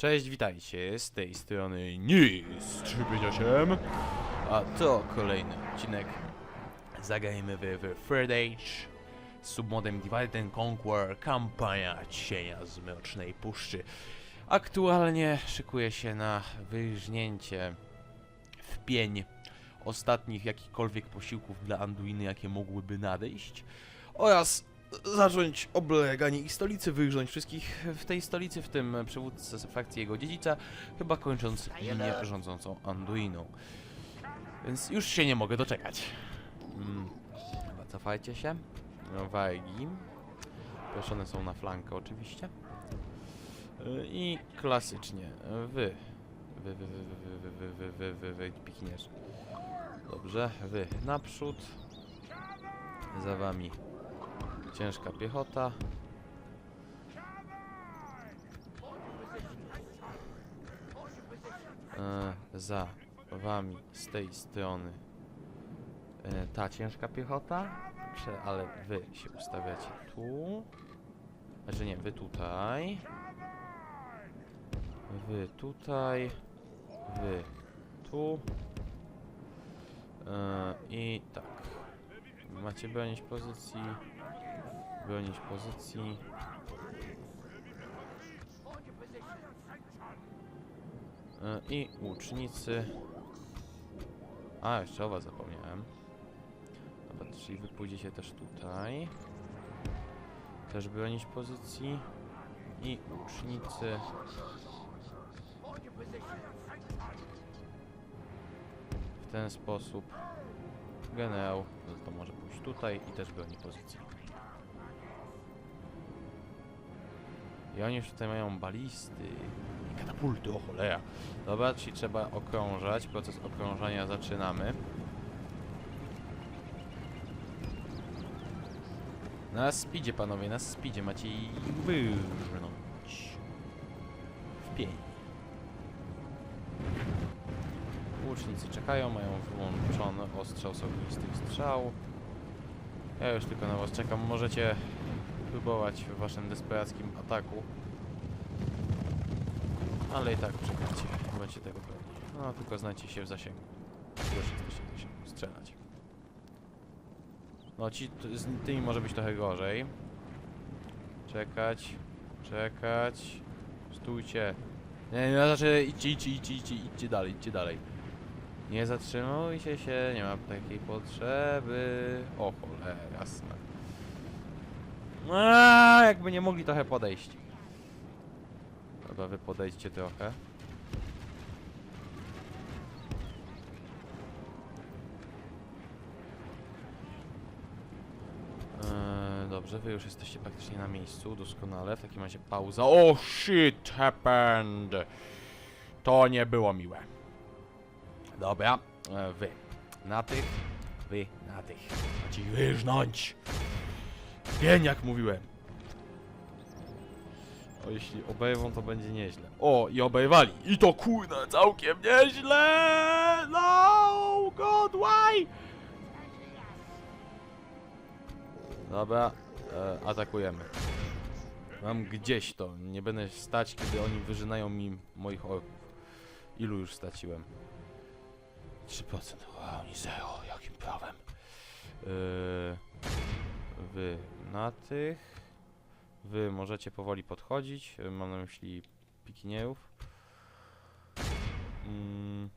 Cześć, witajcie, z tej strony NIS 358 A to kolejny odcinek. Zagrajmy w, w Third Age submodem Divide and Conquer Kampania Cienia z Mrocznej Puszczy. Aktualnie szykuję się na wyżnięcie w pień ostatnich jakichkolwiek posiłków dla Anduiny, jakie mogłyby nadejść oraz zacząć obleganie ich stolicy, wygrząć wszystkich w tej stolicy, w tym przywódcę frakcji jego dziedzica, chyba kończąc linię rządzącą Anduiną. Więc już się nie mogę doczekać. Mm. Chyba cofajcie się. No, Wajgi. Proszone są na flankę oczywiście. Y, I klasycznie wy. Wy, wy, wy, wy, wy, wy, wy, wy, wy, wy. Dobrze, wy naprzód. Za wami Ciężka piechota. E, za wami z tej strony e, ta ciężka piechota, Prze ale wy się ustawiacie tu. Znaczy nie, wy tutaj. Wy tutaj. Wy tu. E, I tak. Macie bronić pozycji. Bronić pozycji. E, I łucznicy. A, jeszcze o was zapomniałem. Dobra, czyli wy pójdziecie też tutaj. Też bronić pozycji. I łucznicy. W ten sposób. Generał, no to może pójść tutaj i też broni pozycji. I oni już tutaj mają balisty i katapulty, o cholera. Dobra, czyli trzeba okrążać. Proces okrążania zaczynamy. Na speedzie, panowie, na speedzie macie ich wyrżnąć. W pień. Łucznicy czekają, mają wyłączony ostrzał z ognistych strzał. Ja już tylko na was czekam. Możecie próbować w waszym desperackim ataku. Ale i tak przegracie. Bądźcie tego pewni. No, tylko znajcie się w zasięgu. Już jesteście w zasięgu. Strzelać. No, ci, z tymi może być trochę gorzej. Czekać. Czekać. Stójcie. Nie, nie, znaczy idźcie, idźcie, idźcie, idźcie, idźcie dalej, idźcie dalej. Nie zatrzymujcie się, nie ma takiej potrzeby. O cholera, jasne. Aaaa, jakby nie mogli trochę podejść. Dobra, wy podejdźcie trochę. Eee, dobrze, wy już jesteście praktycznie na miejscu, doskonale. W takim razie pauza. Oh shit happened! To nie było miłe. Dobra, e, wy na tych, wy na tych. Macie ich wyrżnąć! Pień, jak mówiłem. O, jeśli obejmą, to będzie nieźle. O, i obejwali. I to kurna, całkiem nieźle! No, God, why? Dobra, e, atakujemy. Mam gdzieś to. Nie będę stać, kiedy oni wyżynają mi moich orków. Ilu już straciłem? 3%. Wow, oni zero. Jakim prawem? Yy, wy na tych. Wy możecie powoli podchodzić. Mam na myśli pikinierów. Mm,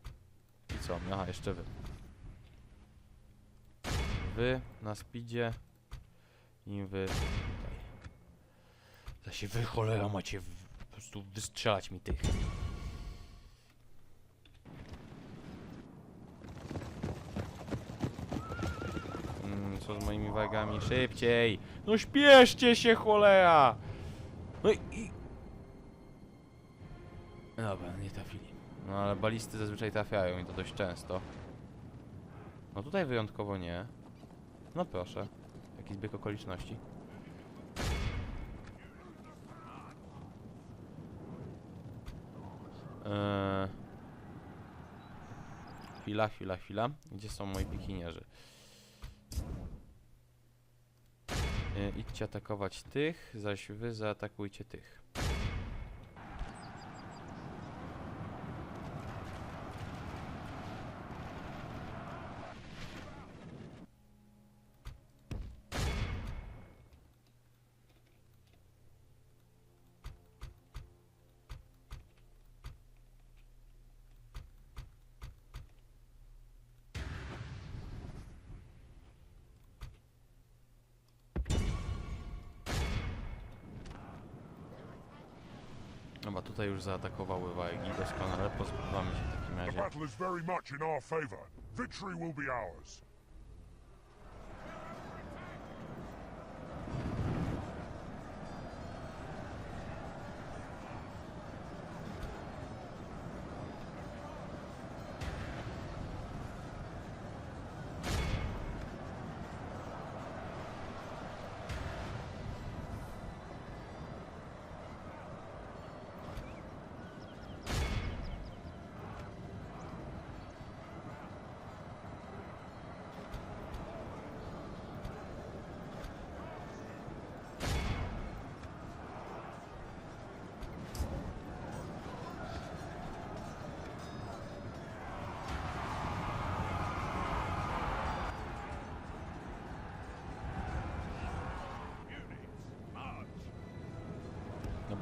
I co? Aha, jeszcze wy. Wy na speedzie. I wy tutaj. Zaś wy cholera macie w, po prostu wystrzelać mi tych. Mm, co z moimi wagami? Szybciej! No śpieszcie się, cholera! No i... Dobra, nie trafili. No ale balisty zazwyczaj trafiają i to dość często. No tutaj wyjątkowo nie. No proszę. Jaki zbieg okoliczności. Eee... Chwila, chwila, chwila. Gdzie są moi pikinierzy? E, idźcie atakować tych, zaś wy zaatakujcie tych. Zaatakowały wajgi, doskonale, pozbywamy się w takim razie.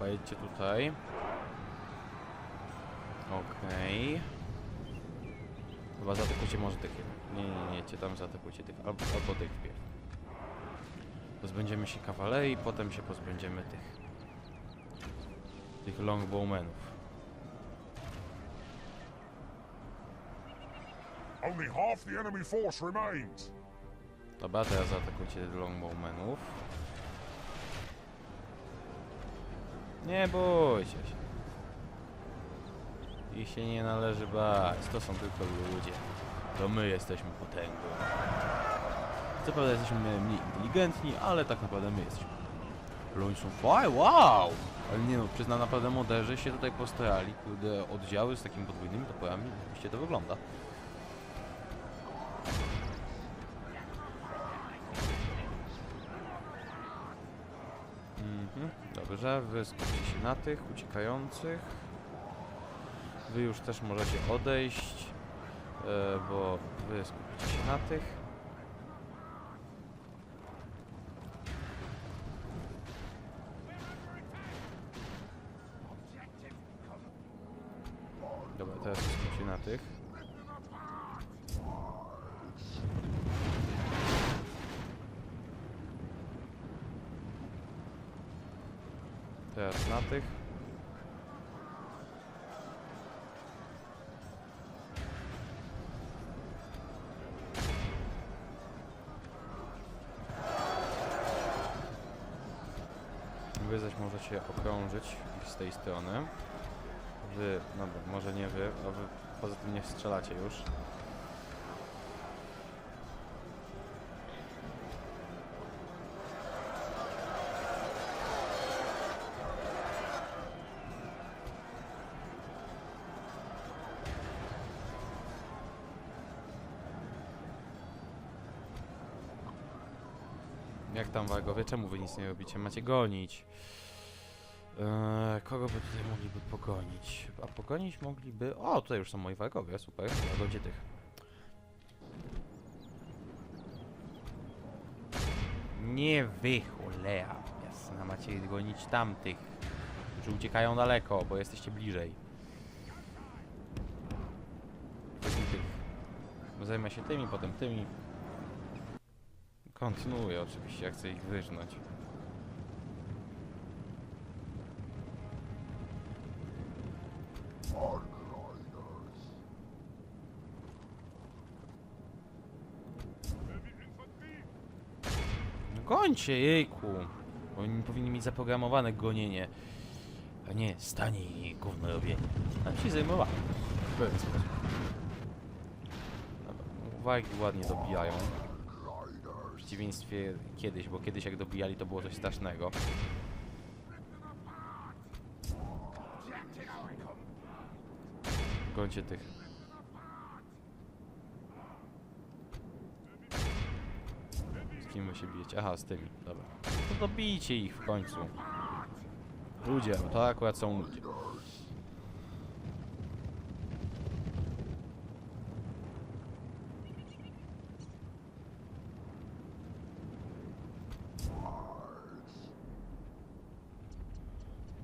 Dobra, jedźcie tutaj. Okej. Chyba zaatakujcie może tych. Nie, nie, nie, jedźcie tam, zaatakujcie tych. Albo, albo tych wpierw. Pozbędziemy się kawalerii, potem się pozbędziemy tych. Tych longbowmenów. Only half the enemy force remains. Dobra, teraz zaatakujcie longbowmenów. Nie bójcie się. Ich się nie należy bać, to są tylko ludzie. To my jesteśmy potęgą. Co prawda jesteśmy mniej inteligentni, ale tak naprawdę my jesteśmy. Luń są faj, wow! Ale nie no, przyznam naprawdę moderzy się tutaj postarali, kurde, oddziały z takimi podwójnymi toporami, oczywiście to wygląda. Dobrze, wy skupcie się na tych uciekających. Wy już też możecie odejść, e, bo wy skupicie się na tych. Dobra, teraz się skupcie na tych. Możecie okrążyć z tej strony. Wy, dobra, może nie wy, a wy poza tym nie strzelacie już. Jak tam wagowie? Czemu wy nic nie robicie? Macie gonić. Eee, kogo by tutaj mogliby pogonić? A pogonić mogliby... O, tutaj już są moi wagowie, super. Wagodzie tych. Nie wy, cholera. Jasna, macie gonić tamtych, którzy uciekają daleko, bo jesteście bliżej. Tych. Zajmę się tymi, potem tymi. Kontynuuję oczywiście, ja chcę ich wyżnąć. Gońcie, jejku! Oni powinni mieć zaprogramowane gonienie, a nie stanie i gówno robienie. Tam się zajmowałem. Dobra, uwagi ładnie dobijają. W przeciwieństwie kiedyś, bo kiedyś jak dobijali to było coś strasznego. Gońcie tych. Wy się bijecie? Aha, z tymi, dobra. To dobijcie ich w końcu. Ludzie, no to akurat są ludzie.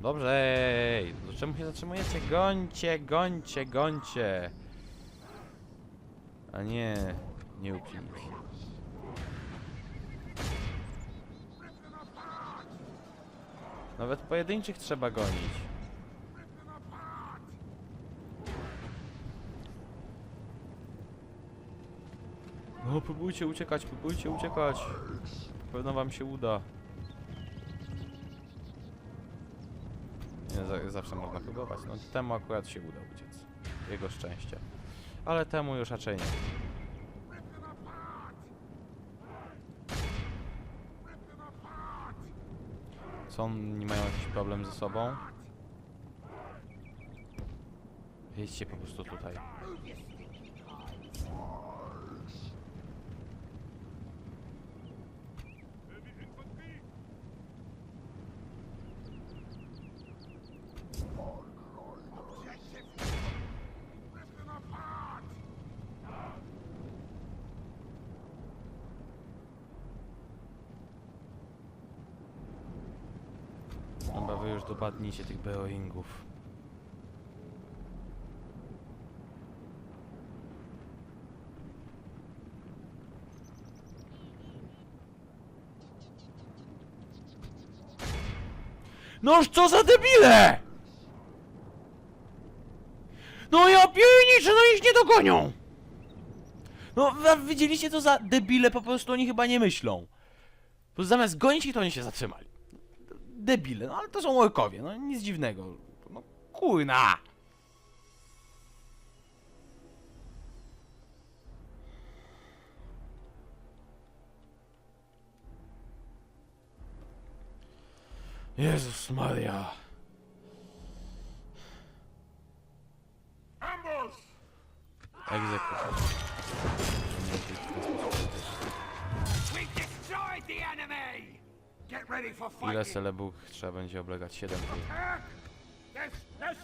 Dobrze, ej, czemu się zatrzymujecie? Gońcie, gońcie, gońcie. A nie, nie róbcie Nawet pojedynczych trzeba gonić. No, próbujcie uciekać, próbujcie uciekać. Pewno wam się uda. Nie, zawsze można próbować. No, temu akurat się uda uciec. Jego szczęście. Ale temu już raczej nie. Co oni mają jakiś problem ze sobą? Jedźcie po prostu tutaj. Chyba wy już dopadnijcie tych Beoingów. Noż co za debile! No ja pierniczę, no ich nie dogonią! No, widzieliście co za debile, po prostu oni chyba nie myślą. Prostu zamiast gonić ich, to oni się zatrzymali. Debile, no ale to są orkowie, no nic dziwnego. No kurna! Jezus Maria. Ile selebuk trzeba będzie oblegać? 7 dni. Kirk! There's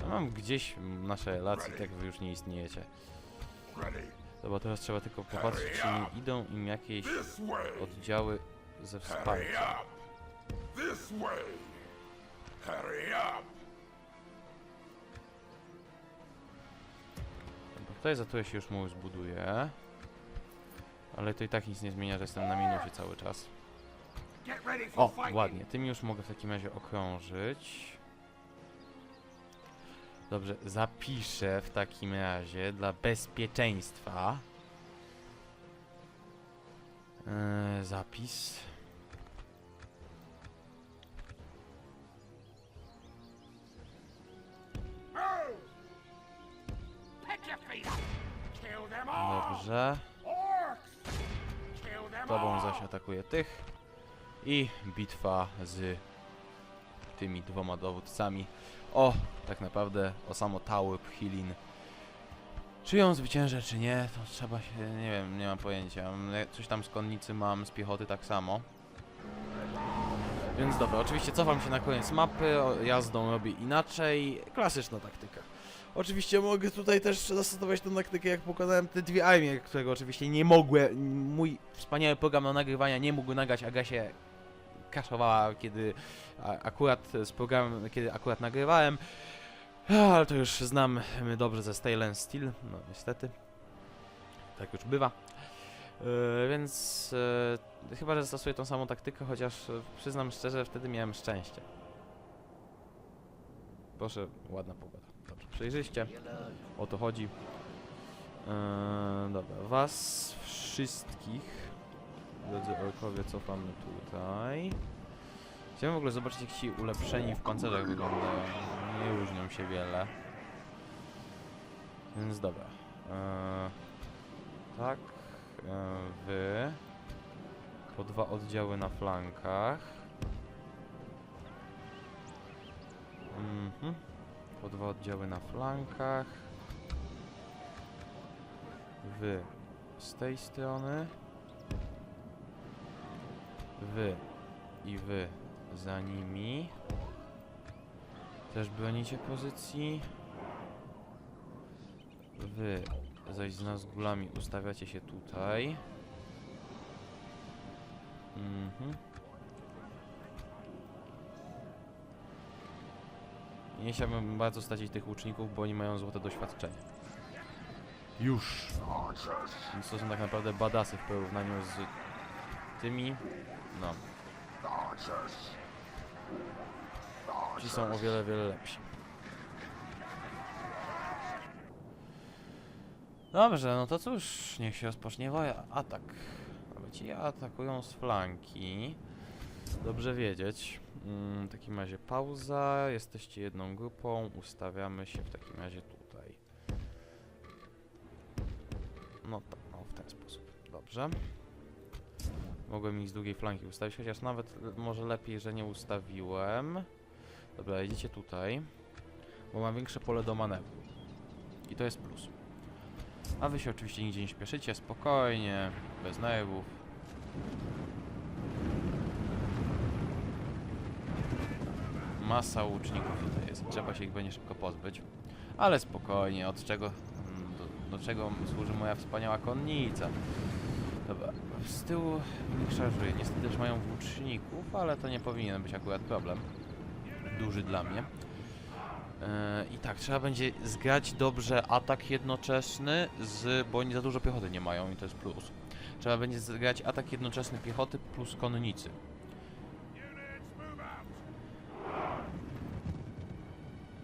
no mam gdzieś nasze relacje, tak wy już nie istniejecie. Dobra, teraz trzeba tylko popatrzeć, czy nie idą im jakieś oddziały ze Hurry wsparcia. Hurry up! Tutaj za to ja się już mu zbuduję. Ale to i tak nic nie zmienia, że jestem na minusie cały czas. O, ładnie. Tym już mogę w takim razie okrążyć. Dobrze, zapiszę w takim razie dla bezpieczeństwa. Eee, zapis. Dobrze. Tobą zaś atakuję tych. I bitwa z tymi dwoma dowódcami. O, tak naprawdę o samo Tałyp Hilin. Czy ją zwyciężę, czy nie, to trzeba się, nie wiem, nie mam pojęcia. Coś tam z konnicy mam, z piechoty tak samo. Więc dobra, oczywiście cofam się na koniec mapy, jazdą robię inaczej. Klasyczna taktyka. Oczywiście mogę tutaj też zastosować tę taktykę, jak pokonałem te dwie armie, którego oczywiście nie mogłem, mój wspaniały program do nagrywania nie mógł nagrać, Aga się kaszowała, kiedy a, akurat z programem, kiedy akurat nagrywałem. Ale to już znam dobrze ze Stale and Steel, no niestety. Tak już bywa. Yy, więc yy, chyba, że zastosuję tą samą taktykę, chociaż yy, przyznam szczerze, wtedy miałem szczęście. Proszę, ładna pogoda. Przejrzyście. O to chodzi. Yy, dobra, was wszystkich, drodzy orkowie, cofamy tutaj. Chciałem w ogóle zobaczyć, jak ci ulepszeni w pancerzach wyglądają. Nie różnią się wiele. Więc dobra. Eee, tak. Eee, wy. Po dwa oddziały na flankach. Mhm. Po dwa oddziały na flankach. Wy z tej strony. Wy i wy za nimi. Też bronicie pozycji. Wy zaś z Nazgulami ustawiacie się tutaj. Mhm. Nie chciałbym bardzo stracić tych łuczników, bo oni mają złote doświadczenie. Już! Więc to są tak naprawdę badasy w porównaniu z tymi. No. Ci są o wiele, wiele lepsi. Dobrze, no to cóż, niech się rozpocznie woja. Atak. Dobra, ci atakują z flanki. Dobrze wiedzieć. Mm, w takim razie pauza. Jesteście jedną grupą. Ustawiamy się w takim razie tutaj. No tak, no w ten sposób. Dobrze. Mogłem ich z drugiej flanki ustawić, chociaż nawet może lepiej, że nie ustawiłem. Dobra, idziecie tutaj, bo mam większe pole do manewru. I to jest plus. A wy się oczywiście nigdzie nie śpieszycie, spokojnie, bez nerwów. Masa łuczników tutaj jest, trzeba się ich będzie szybko pozbyć. Ale spokojnie, od czego, mm, do, do czego służy moja wspaniała konnica. Dobra, z tyłu niech szarżuje. Niestety też mają włóczników, ale to nie powinien być akurat problem. Duży dla mnie. Yy, I tak, trzeba będzie zgrać dobrze atak jednoczesny, z, bo oni za dużo piechoty nie mają i to jest plus. Trzeba będzie zgrać atak jednoczesny piechoty plus konnicy.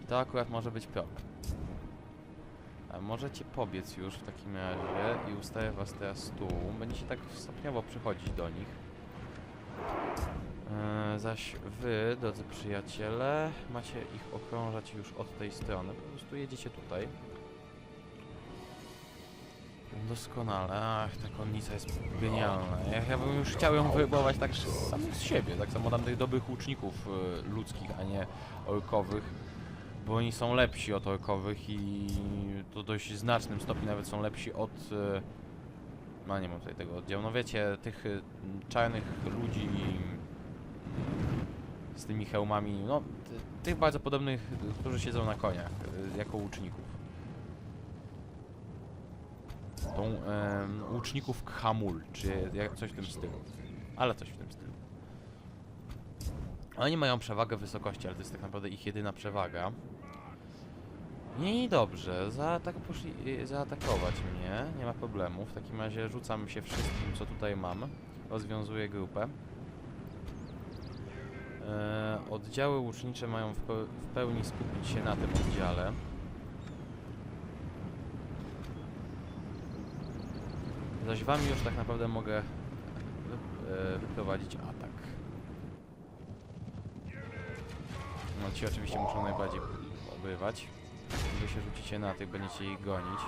I to akurat może być problem. Możecie pobiec już w takim razie i ustawię was teraz tu. Będziecie tak stopniowo przychodzić do nich. Eee, zaś wy, drodzy przyjaciele, macie ich okrążać już od tej strony. Po prostu jedziecie tutaj. Doskonale. Ach, ta konnica jest genialna. Ja, ja bym już chciał ją wybować tak sam z siebie. Tak samo tam tych dobrych łuczników e, ludzkich, a nie orkowych. Bo oni są lepsi od orkowych i to dość znacznym stopniu nawet są lepsi od... e, No nie mam tutaj tego oddziału. No wiecie, tych e, czarnych ludzi z tymi hełmami, no ty- tych bardzo podobnych, którzy siedzą na koniach, e, jako łuczników. Tą em, łuczników Khamul, czy jak, coś w tym stylu. Ale coś w tym stylu. Oni mają przewagę wysokości, ale to jest tak naprawdę ich jedyna przewaga. I dobrze, zaatak poszli, y, zaatakować mnie, nie ma problemu. W takim razie rzucam się wszystkim, co tutaj mam. Rozwiązuję grupę. E, oddziały łucznicze mają w, w pełni skupić się na tym oddziale. Zaś wami już tak naprawdę mogę e, wyprowadzić atak. No ci oczywiście muszą najbardziej obrywać. Wy się rzucicie na tych, będziecie ich gonić.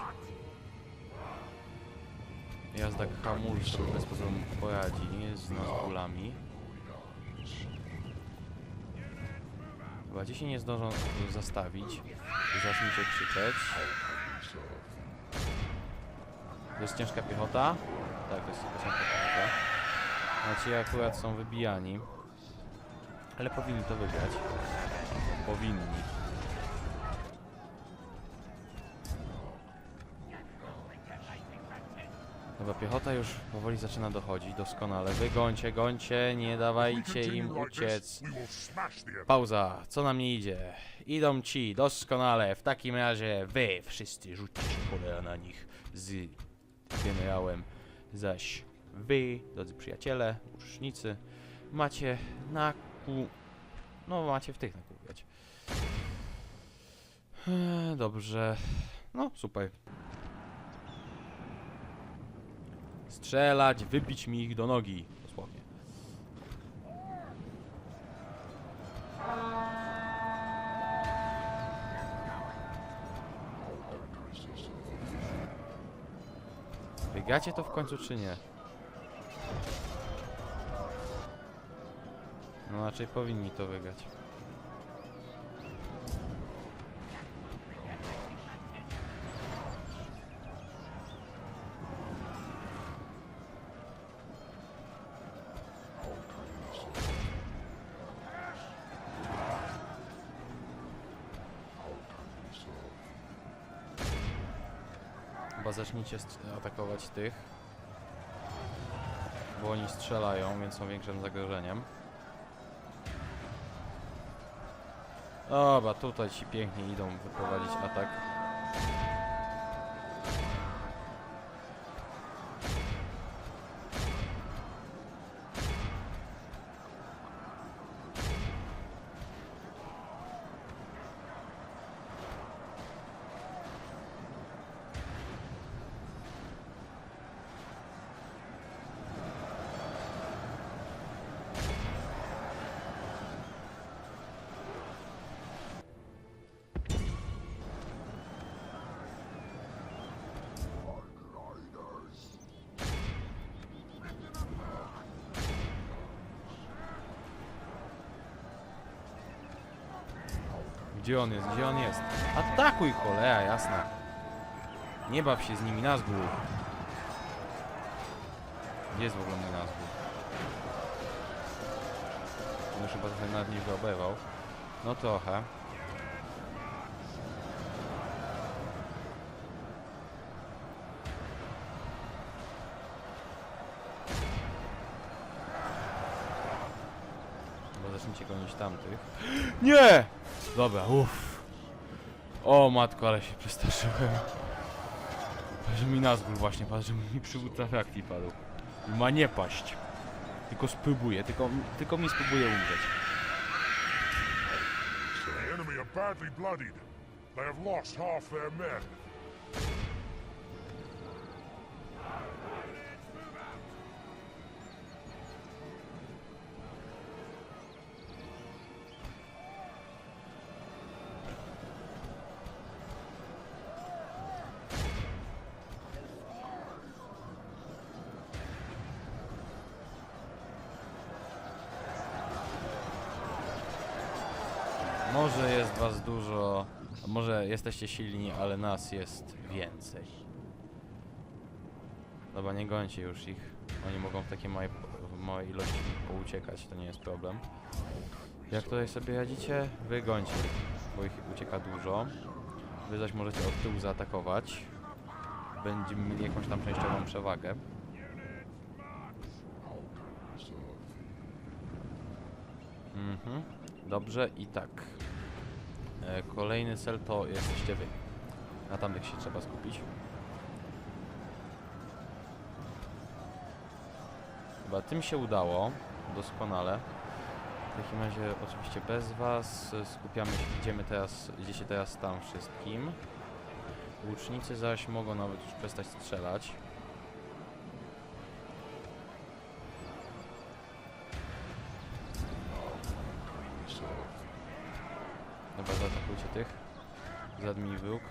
Jazda hamulca sobie w ten sposób poradzi z nazgulami. Chyba ci się nie zdążą zastawić. Zacznijcie krzyczeć. To jest ciężka piechota? Tak, to jest ciężka piechota. Ci akurat są wybijani. Ale powinni to wygrać. Powinni. Dobra, piechota już powoli zaczyna dochodzić, doskonale. Wy gońcie, nie dawajcie im uciec. Pauza, co nam nie idzie? Idą ci, doskonale. W takim razie wy wszyscy rzućcie cholera na nich z generałem. Zaś wy, drodzy przyjaciele, uczestnicy, macie na kół... No, macie w tych nakłupiać. Eee, Dobrze. No, super. Strzelać, wybić mi ich do nogi. Dosłownie. Wygracie to w końcu, czy nie? No raczej powinni to wygrać. Zacznijcie atakować tych. Bo oni strzelają, więc są większym zagrożeniem. Dobra, tutaj ci pięknie idą wyprowadzić atak. Gdzie on jest? Gdzie on jest? Atakuj, cholera, jasna. Nie baw się z nimi, Nazgul. Gdzie jest w ogóle mój Nazgul? On już chyba trochę nad nim wyobewał. No trochę. Zacznijcie gonić tamtych. Nie! Dobra, uff. O matko, ale się przestraszyłem. Że mi Nazgul właśnie padł, że mi przywódca frakcji padł. I ma nie paść. Tylko spróbuję, tylko, tylko mi spróbuje umrzeć. The enemy are badly bloodied. They have lost half their men. Jesteście silni, ale nas jest więcej. Dobra, nie gońcie już ich. Oni mogą w takiej małej, małej ilości pouciekać, to nie jest problem. Jak tutaj sobie radzicie? Wy gońcie, bo ich ucieka dużo. Wy zaś możecie od tyłu zaatakować. Będziemy mieli jakąś tam częściową przewagę. Mhm. Dobrze i tak. E, kolejny cel to jesteście wy. Na tamtych się trzeba skupić. Chyba tym się udało. Doskonale. W takim razie oczywiście bez was. Skupiamy się, idziemy teraz, idziecie teraz tam wszystkim. Łucznicy zaś mogą nawet już przestać strzelać. Dobra, zaatakujcie tych. Zadmij wróg.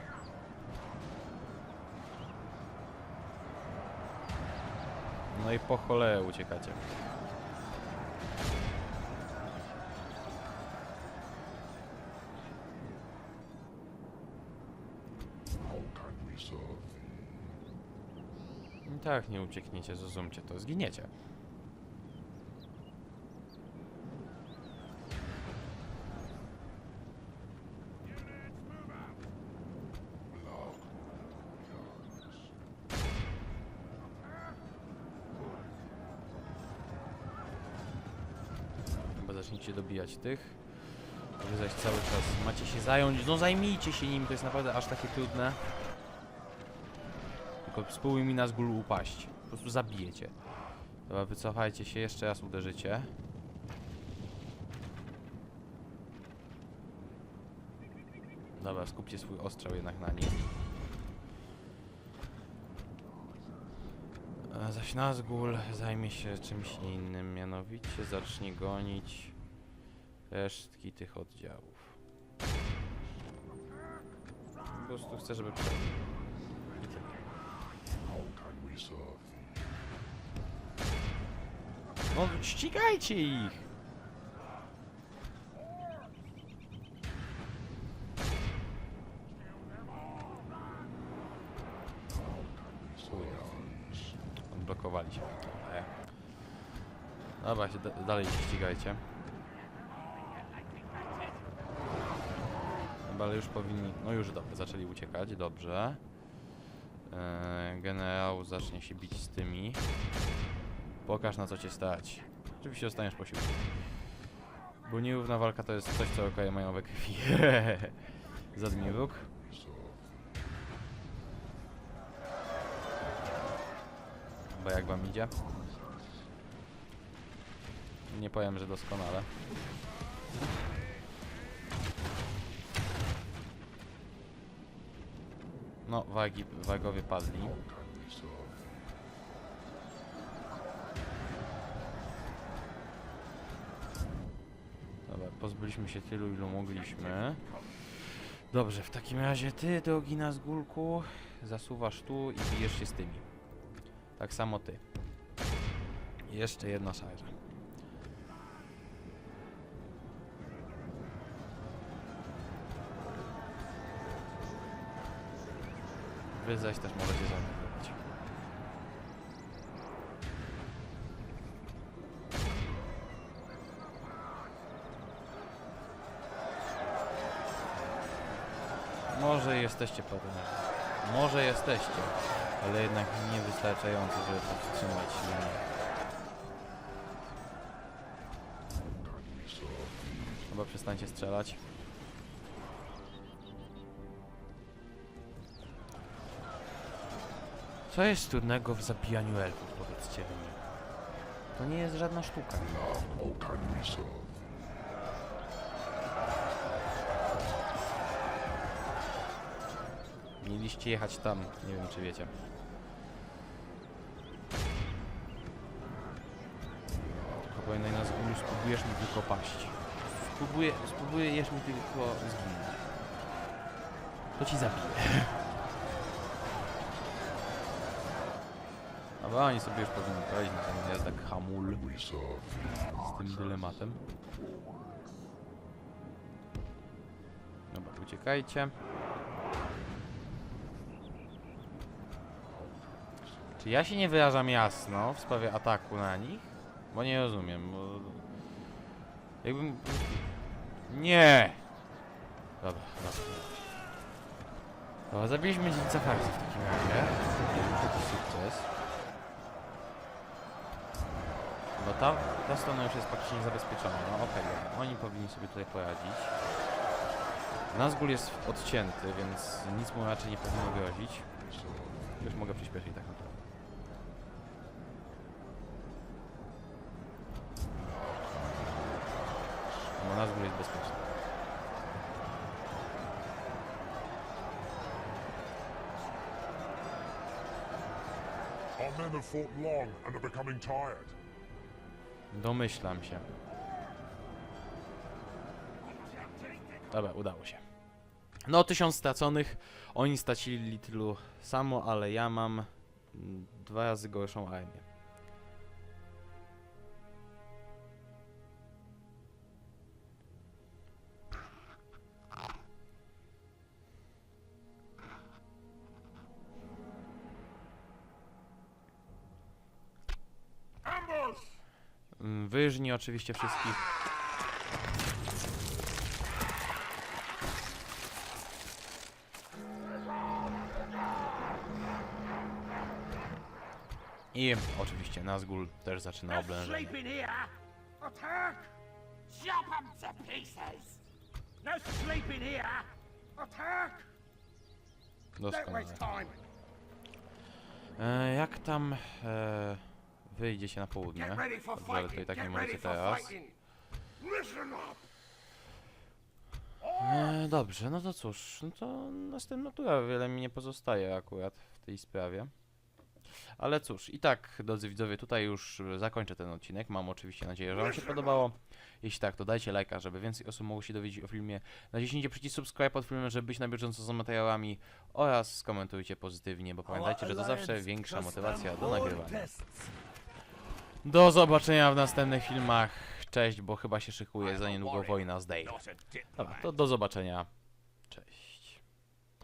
No i po cholerę uciekacie. Tak nie uciekniecie, zrozumcie to, zginiecie. Zacznijcie dobijać tych. Wy zaś cały czas macie się zająć. No zajmijcie się nim, to jest naprawdę aż takie trudne. Tylko spróbuj mi na zgół upaść. Po prostu zabijecie. Dobra, wycofajcie się, jeszcze raz uderzycie. Dobra, skupcie swój ostrzał jednak na nim. A Zaś Nazgul zajmie się czymś innym, mianowicie zacznie gonić resztki tych oddziałów. Po prostu chcę, żeby. No ścigajcie ich! Odblokowali się. Dobra, się da dalej ścigajcie. Chyba, ale już powinni... No już dobrze, zaczęli uciekać, dobrze. Eee, generał zacznie się bić z tymi. Pokaż na co cię stać. Oczywiście dostaniesz posiłek. Bo nierówna walka to jest coś, co okaje mają we krwi. Zadmij wróg. Bo jak wam idzie? Nie powiem, że doskonale. No, wagi, wagowie padli. Dobra, pozbyliśmy się tylu, ilu mogliśmy. Dobrze, w takim razie ty, drogi Nazgulku, zasuwasz tu i bijesz się z tymi. Tak samo ty. Jeszcze jedna szarża. Wy zaś też możecie zaatakować. Może jesteście partnerami. Może jesteście, ale jednak niewystarczająco, żeby powstrzymać mnie. Chyba przestańcie strzelać. Co jest trudnego w zabijaniu elfów, powiedzcie mi? To nie jest żadna sztuka. Mieliście jechać tam, nie wiem czy wiecie. Tylko pamiętaj na zgóniu, spróbujesz mi tylko paść. Spróbuję, spróbujesz mi tylko zginąć. To ci zabiję. Dobra, oni sobie już powinni poradzić na ten jazdak hamul z tym dylematem. Dobra, uciekajcie. Czy ja się nie wyrażam jasno w sprawie ataku na nich? Bo nie rozumiem, bo... Jakbym... Nie! Dobra, dobra. Dobra, zabiliśmy dziedzica Farsy w takim razie. To sukces. Bo ta, ta strona już jest praktycznie zabezpieczona. No okej, dobra. oni powinni sobie tutaj poradzić. Nazgul jest odcięty, więc nic mu raczej nie powinno grozić. Już mogę przyspieszyć tak naprawdę. No Nazgul jest bezpieczny. Our men have fought long and are becoming tired. Domyślam się. Dobra, udało się. No, tysiąc straconych. Oni stracili tylu samo, ale ja mam mm, dwa razy gorszą armię. Wyżni oczywiście wszystkich. I oczywiście Nazgul też zaczyna oblężenie. No Doskonale. E, jak tam e, wyjdziecie na południe? Dobrze, ale tutaj fighting! tak nie możecie teraz. E, dobrze, no to cóż, no to następna tura, wiele mi nie pozostaje akurat w tej sprawie. Ale cóż, i tak, drodzy widzowie, tutaj już zakończę ten odcinek. Mam oczywiście nadzieję, że Wam się podobało. Jeśli tak, to dajcie lajka, żeby więcej osób mogło się dowiedzieć o filmie. Naciśnijcie przycisk subscribe pod filmem, żeby być na bieżąco z materiałami oraz skomentujcie pozytywnie, bo pamiętajcie, że to zawsze większa motywacja do nagrywania. Do zobaczenia w następnych filmach. Cześć, bo chyba się szykuje za niedługo wojna z Dale. Dobra, to do zobaczenia.